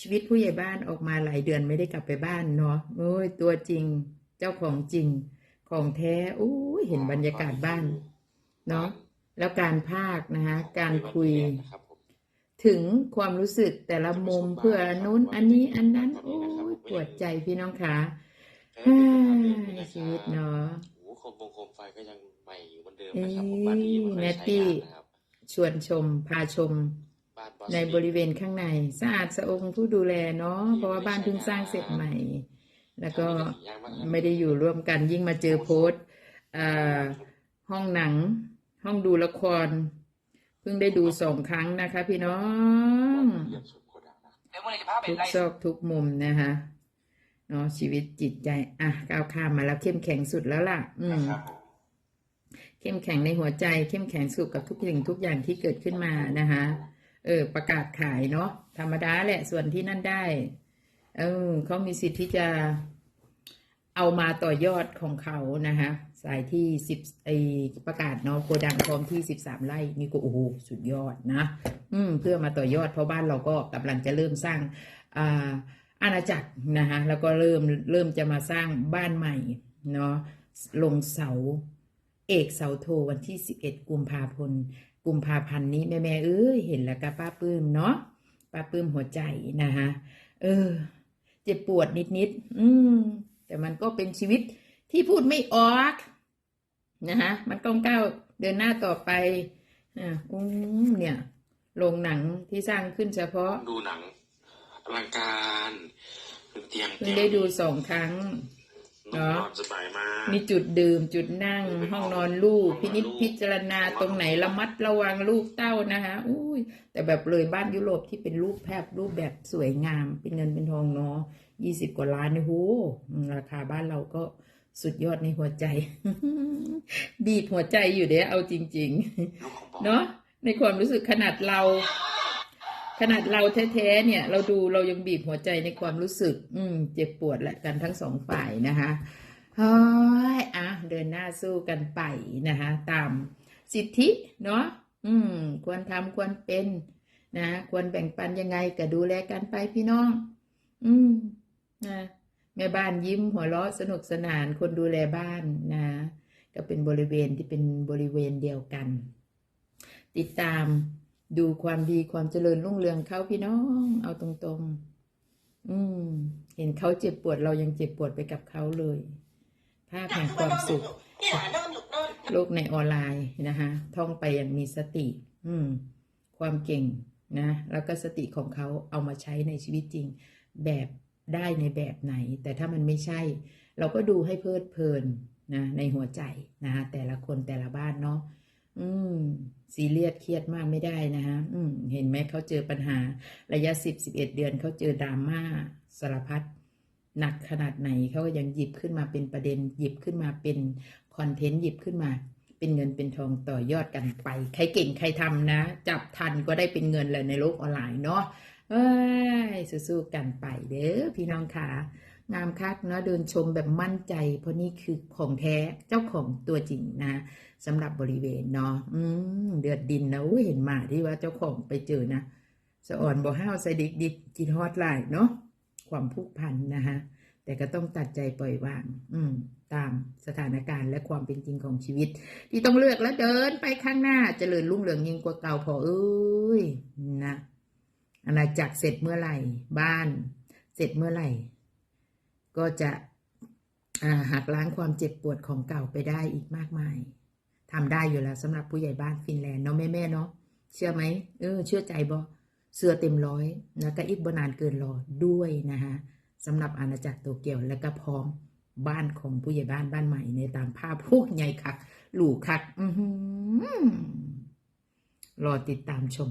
ชีวิตผู้ใหญ่บ้านออกมาหลายเดือนไม่ได้กลับไปบ้านเนาะโอ้ยตัวจริง เจ้าของจริง ของแท้โอ้ยเห็นบรรยากาศบ้าน เนาะแล้วการภาคนะคะการคุยนะครับผมถึงความรู้สึกแต่ละมุมเพื่ออันนู้นอันนี้อันนั้น โอ้ยปวดใจพี่น้องคะเอฮ่าอเป็นภาพเดิมเลยนะครับชีวิตเนาะโอ้โหโคมวงโคมไฟก็ยังใหม่อยู่เหมือนเดิมเอ้นะครับผมยบ้านนี้ไม่เคแนยตใช้ตี้งานนะครับชวนชมพาชมบ้านบอส ในบริเวณข้างในสะอาดสะองผู้ดูแลเนาะเพราะว่าบ้านเพิ่งสร้างเสร็จใหม่ แล้วก็ไม่ได้อยู่ร่วมกันยิ่งมาเจอโพสต์อ่าห้องหนัง ห้องดูละคร เพิ่งได้ดูสองครั้งนะคะ พี่น้องเยี่ยมสุดโคดังนะเดี๋ยวมื่อไหรจะพาไปทุกไล่ซอกทุกมุมนะคะเนาะชีวิตจิตใจ อะก้าวข้ามมาแล้วเข้มแข็งสุดแล้วล่ะ อืมนะครับผมเข้มแข็งในหัวใจ เข้มแข็งสุขกับทุกสิ่งทุกอย่างที่เกิดขึ้นมานะคะ เออ ประกาศขายเนาะธรรมดาแหละส่วนที่นั่นได้ เออเขามีสิทธิ์ที่จะเอามาต่อยอดของเขานะคะสายที่สิบไอประกาศเนาะโกดังพร้อมที่สิบสามไร่นี่ก็โอ้โหสุดยอดนะ อืม เพื่อมาต่อยอดเพราะบ้านเราก็กำลังจะเริ่มสร้างอ่าอาณาจักรนะคะแล้วก็เริ่มเริ่มจะมาสร้างบ้านใหม่เนาะลงเสา เอกเสาโทวันที่ 11 กุมภาพันธ์กุมภาพันธ์นี้แม่แม่ๆเอ้ยเห็นแล้วก็ป้าปลื้มเนาะป้าปลื้มหัวใจนะคะเออ เจ็บปวดนิดๆอืม แต่มันก็เป็นชีวิตที่พูดไม่ออกนะคะมันต้องก้าวเดินหน้าต่อไปอ่าอุ้มเนี่ยโรงหนังที่สร้างขึ้นเฉพาะดูหนังอลังการเป็นเตียงเพิ่งได้ดูสองครั้งน อนนอนสบายมาก มีจุดดื่มจุดนั่ง ห้องนอนลูก พินิจพิจารณาตรงไหนระมัดระวังลูกเต้านะคะอุ้ยแต่แบบเลยบ้านยุโรปที่เป็นรูปแพบรูปแบบสวยงาม เป็นเงินเป็นทองเนาะยี่สิบกว่าล้านเนี่ยโหราคาบ้านเราก็สุดยอดในหัวใจ บีบหัวใจอยู่เด้เอาจริงๆลูกของบอสเนาะในความรู้สึกขนาดเรา ขนาดเราแท้ๆเนี่ย เราดูเรายังบีบหัวใจในความรู้สึก อืม เจ็บปวดแหละกันทั้งสองฝ่ายนะคะ เฮ้ยอะเดินหน้าสู้กันไปนะคะ ตามสิทธิเนาะอืม ควรทำควรเป็นนะควรแบ่งปันยังไงก็ดูแลกันไปพี่น้อง อืมนะแม่บ้านยิ้มหัวเราะสนุกสนานคนดูแลบ้านนะก็เป็นบริเวณที่เป็นบริเวณเดียวกัน ติดตามดูความดีความเจริญรุ่งเรืองเขาพี่น้อง เอาตรงๆ อืม เห็นเขาเจ็บปวดเรายังเจ็บปวดไปกับเขาเลย ภาพแห่งความสุขเนี่ยนอนหนุกนอนโลกในออนไลน์นะคะท่องไปอย่างมีสติ อืม ความเก่งนะ แล้วก็สติของเขาเอามาใช้ในชีวิตจริง แบบได้ในแบบไหน แต่ถ้ามันไม่ใช่ เราก็ดูให้เพลิดเพลินนะในหัวใจนะแต่ละคนแต่ละบ้านเนาะอืมซีเรียสเครียดมากไม่ได้นะคะอืม เห็นไหมเขาเจอปัญหา ระยะสิบสิบเอ็ดเดือนเขาเจอดราม่าสารพัด หนักขนาดไหนเขาก็ยังหยิบขึ้นมาเป็นประเด็นหยิบขึ้นมาเป็นคอนเทนต์หยิบขึ้นมา เป็นเงินเป็นทองต่อยอดกันไป ใครเก่งใครทำนะ จับทันก็ได้เป็นเงินแหละในโลกออนไลน์เนาะเอ้ยสู้ๆกันไปเด้อพี่น้องค่ะงามคักเนาะเดินชมแบบมั่นใจ เพราะนี่คือของแท้เจ้าของตัวจริงนะสำหรับบริเวณเนาะอืมเดือดดินนะเห็นหมาที่ว่าเจ้าของไปเจอนะสะอ่อนบ่ห้าวใส่ดิกดิกกินฮอดหลายเนาะ ความผูกพันนะคะแต่ก็ต้องตัดใจปล่อยวาง อืม ตามสถานการณ์และความเป็นจริงของชีวิต ที่ต้องเลือกและเดินไปข้างหน้าจเจริญรุ่งเรืองยิ่งกว่าเก่าพอเอ้ยนะอาณาจักรเสร็จเมื่อไหร่ บ้าน เสร็จเมื่อไหร่ ก็จะหักล้างความเจ็บปวดของเก่าไปได้อีกมากมายทำได้อยู่แล้วสำหรับผู้ใหญ่บ้านฟินแลนด์เนาะแม่แม่ๆเนาะเชื่อไหมเออ เชื่อใจบอ เสื้อเต็มร้อยแล้วก็อีกบนานเกินรอด้วยนะคะสำหรับอาณาจักรโตเกียวและก็พร้อมบ้านของผู้ใหญ่บ้านบ้านใหม่ในตามภาพพวกใหญ่คัก หลู่คัก อือรอติดตามชม